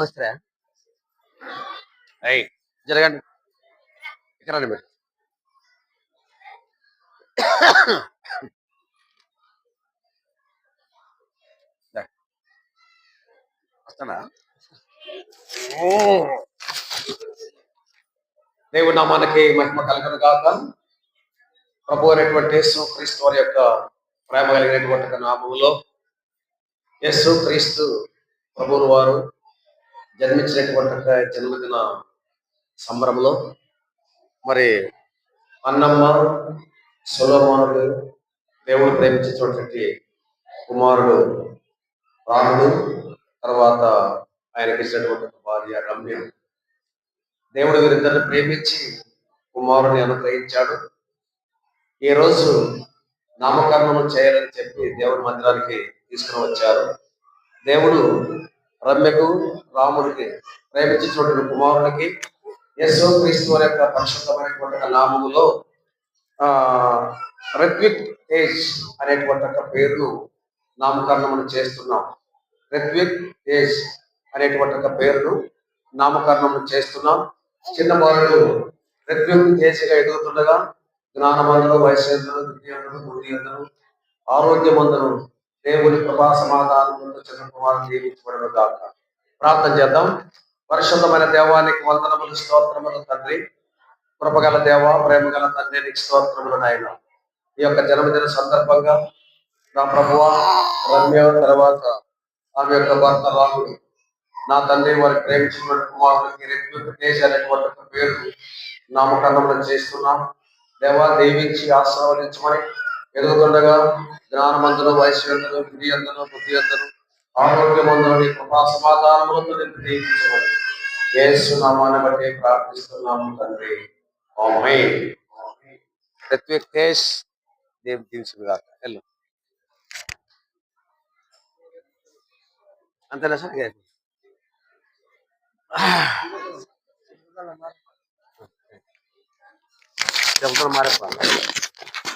వస్తారా? అయ్యి జరగండి. ఇక్కడ మీరు. వస్తానా? ఓ. నామానికి మహిమ కలగను కాక ప్రభు అనేటువంటి యేసు క్రీస్తు వారి యొక్క ప్రేమ కలిగినటువంటి ఒక నామములో యేసు క్రీస్తు ప్రభువులు వారు జన్మించినటువంటి జన్మదిన సంబరంలో మరి అన్నమ్మ సులోమానుడు దేవుడు ప్రేమించినటువంటి కుమారుడు రాముడు తర్వాత ఆయనకి ఇచ్చినటువంటి భార్య రమ్య. దేవుడు వీరిద్దరిని ప్రేమించి కుమారుని అనుగ్రహించాడు. ఈ రోజు నామకరణం చేయాలని చెప్పి దేవుడి మందిరానికి తీసుకుని వచ్చారు. దేవుడు రమ్యకు రాముడికి ప్రేమించినటువంటి కుమారునికి యశో క్రీస్తు అనే యొక్క పరిశుద్ధమైనటువంటి నామములో ఆ రిత్విక్ తేజ్ అనేటువంటి ఒక పేరును నామకరణం చేస్తున్నాం. రిత్విక్ తేజ్ అనేటువంటి ఒక పేరును నామకరణం చేస్తున్నాం. చిన్న బాలుడు రిత్విక్ తేజ్గా ఎదుగుతుండగా జ్ఞానమందులు వయస్సు విద్యందులు బుద్ధియందులు ఆరోగ్యమందులు దేవుని కృపా సమాధానం చిన్న దీవించబడను గాక. ప్రార్థన చేద్దాం. పరిశుద్ధమైన దేవానికి వందనములు స్తోత్రములు తండ్రి. కృపగల దేవ ప్రేమగల తండ్రి నీకు స్తోత్రములు నాయన. ఈ యొక్క జన్మదిన సందర్భంగా నా ప్రభువ రమ్య తర్వాత ఆమె యొక్క భర్త రాముడు నా తండ్రి వారి ప్రేమించినటువంటి కుమారుడికి రెడ్డి తేజ్ అనేటువంటి ఒక పేరు నామకరణం చేస్తున్నాం. దేవా దీవించి ఆశీర్వదించమని ఎదుగుతుండగా జ్ఞానమందులు వయస్సు బుద్ధి అందను బుద్ధి అందను ఆరోగ్యమందులు నీ కృపా సమాధానములతో నిన్ను దీవించమని యేసు నామాన్ని బట్టి ప్రార్థిస్తున్నాము తండ్రి. ఆమేన్. రిత్విక్ తేజ్ దేవ్ దీవించుగా హలో అంతేనా సార్ చెప్తాను మారే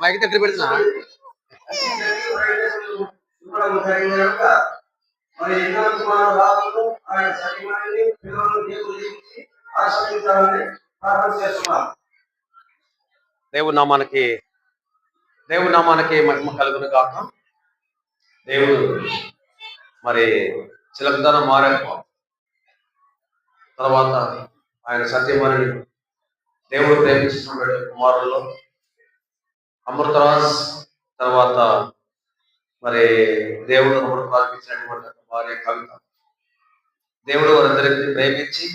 మైక్ దగ్గర పెడుతున్నా? మరి ఆయన పిల్లలను దేవుడు దీవించి ఆశీర్వదించాలని ప్రార్థన చేస్తున్నాం నామానికి దేవుని నామానికి మహిమ కలుగును కాక దేవుడు మరి చిలకదన మారప్ప తర్వాత ఆయన సత్యమని దేవుడు ప్రేమించిన కుమారుల్లో అమృతరాజ్ తర్వాత మరి దేవుడు అమృతరాజుకి ఇచ్చినటువంటి భార్య కవిత. దేవుడు వారందరికీ ప్రేమించి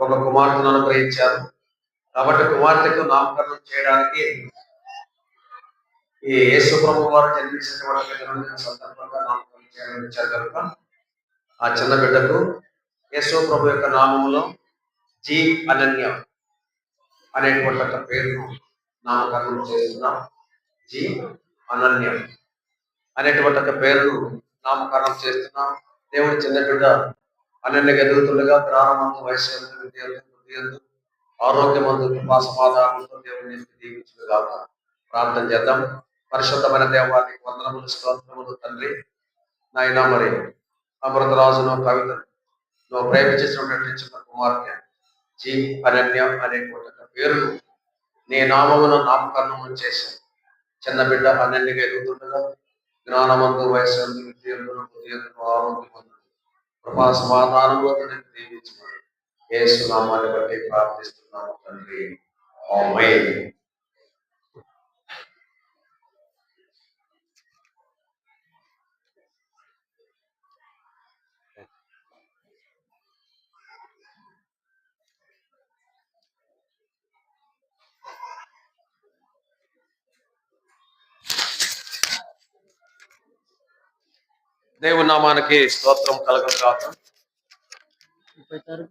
ఒక కుమార్తెను అనుగ్రహించారు. కాబట్టి కుమార్తెకు నామకరణం చేయడానికి ఈ యేసు ప్రభు వారు జన్మించినటువంటి జన్మదిన సందర్భంగా నామకరణం చేయడం ఇచ్చారు కనుక ఆ చిన్న బిడ్డకు యేసు ప్రభు యొక్క నామంలో జి అనన్య అనేటువంటి పేరును నామకరణం చేస్తున్నాం. జి అనన్యం అనేటువంటి ఒక పేరును నామకరణం చేస్తున్నాం. దేవుడి చిన్న అనన్య అనన్యగా ఎదుగుతుండగా గ్రామంతో వయసు ఆరోగ్యమందు కృపా సమాధానంతో దేవుని దీవించుగాక ప్రార్థన చేద్దాం. పరిశుద్ధమైన దేవానికి వందనములు స్తోత్రములు తండ్రి. నాయన మరి అమృతరాజును కవిత నువ్వు ప్రేమించేసినటువంటి చిన్న కుమార్తె జీ అనన్య అనేటువంటి పేరును నీ నామమును నామకరణము చేశాను. చిన్న బిడ్డ పన్నెండుగా ఎదుగుతుండగా జ్ఞానమందు వయసు విద్య ఆరోగ్యమందు కృపా సమాధానంలో దీవించమని. నామాన్ని బట్టి ప్రార్థిస్తున్నాము తండ్రి. దేవుని నామానికి స్తోత్రం కలగదు కాక ముప్పై తారీఖు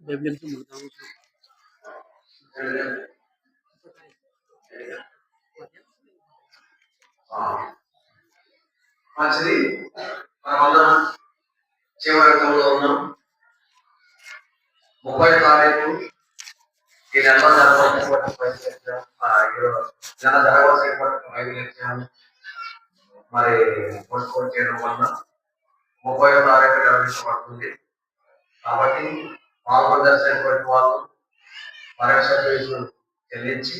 ఆ. మంచిది. మనమందరం చివరికంలో ఉన్నాం ముప్పై తారీఖు ఈ నెలలో జరగవలసినటువంటి నెల జరగవలసినటువంటి మరి పోస్ట్పోన్ చేయడం వల్ల ముప్పై తారీఖు నిర్వహించబడుతుంది కాబట్టి పాల్గొనాల్సినటువంటి వాళ్ళు పరీక్ష ఫీజు చెల్లించి